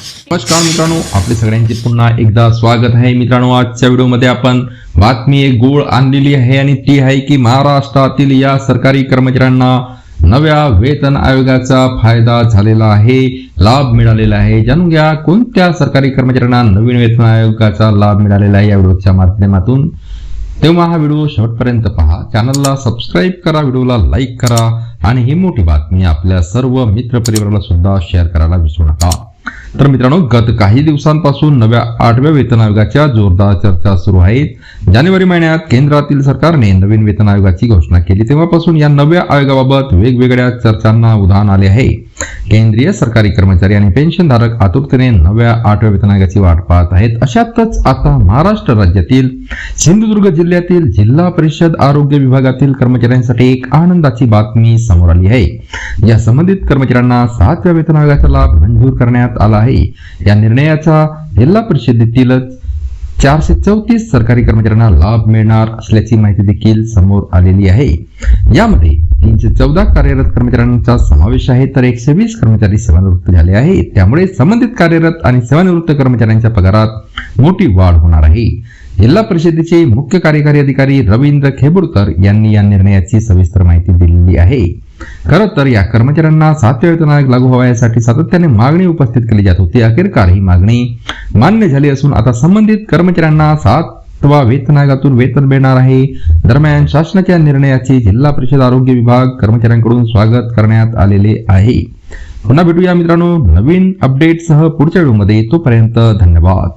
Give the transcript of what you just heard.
नमस्कार मित्रांनो आपले सगळ्यांचे पुन्हा एकदा स्वागत आहे. मित्रांनो आजच्या व्हिडिओमध्ये आपण बातमी एक गोळ आणलेली आहे आणि ती आहे की महाराष्ट्रातील या सरकारी कर्मचाऱ्यांना नव्या वेतन आयोगाचा फायदा झालेला आहे लाभ मिळालेला आहे. जाणून घ्या कोणत्या सरकारी कर्मचाऱ्यांना नवीन वेतन आयोगाचा लाभ मिळालेला आहे या व्हिडिओच्या माध्यमातून. तेव्हा हा व्हिडिओ शेवटपर्यंत पहा. चॅनलला सबस्क्राईब करा व्हिडिओला लाईक करा आणि ही मोठी बातमी आपल्या सर्व मित्रपरिवाराला सुद्धा शेअर करायला विसरू नका. तर मित्रांनो गत काही दिवसांपासून नव्या आठव्या वेतन आयोगाच्या जोरदार चर्चा सुरू आहेत. जानेवारी महिन्यात केंद्रातील सरकारने नवीन वेतन आयोगाची घोषणा केली. तेव्हापासून या नव्या आयोगाबाबत वेगवेगळ्या चर्चांना उधाण आले आहे. केंद्रीय सरकारी कर्मचारी आणि पेन्शनधारक आतुरतेने नव्या आठव्या वेतन आयोगाची वाट पाहत आहेत. अशातच आता महाराष्ट्र राज्यातील सिंधुदुर्ग जिल्ह्यातील जिल्हा परिषद आरोग्य विभागातील कर्मचाऱ्यांसाठी एक आनंदाची बातमी समोर आली आहे. या संबंधित कर्मचाऱ्यांना सातव्या वेतन आयोगाचा लाभ मंजूर करण्यात आला आहे या निर्णयाचा जिल्हा परिषदेतीलच चारशे चौतीस सरकारी कर्मचाऱ्यांना लाभ मिळणार असल्याची माहिती देखील समोर आलेली आहे. यामध्ये दोनशे चौदा कार्यरत कर्मचाऱ्यांचा समावेश आहे तर एकशे वीस कर्मचारी सेवानिवृत्त झाले आहेत त्यामुळे संबंधित कार्यरत आणि सेवानिवृत्त कर्मचाऱ्यांच्या पगारात मोठी वाढ होणार आहे. जिल्हा परिषदेचे मुख्य कार्यकारी अधिकारी रवींद्र खेबुडकर यांनी या निर्णयाची सविस्तर माहिती दिलेली आहे. खरं तर या कर्मचाऱ्यांना सातव्या वेतन आयोग लागू व्हावा यासाठी सातत्याने मागणी उपस्थित केली जात होती. अखेरकार ही मागणी मान्य झाली असून आता संबंधित कर्मचाऱ्यांना सात किंवा वेतन आयोगातून वेतन मिळणार आहे. दरम्यान शासनाच्या निर्णयाचे जिल्हा परिषद आरोग्य विभाग कर्मचाऱ्यांकडून स्वागत करण्यात आलेले आहे. पुन्हा भेटूया मित्रांनो नवीन अपडेटसह पुढच्या व्हिडिओमध्ये तोपर्यंत धन्यवाद.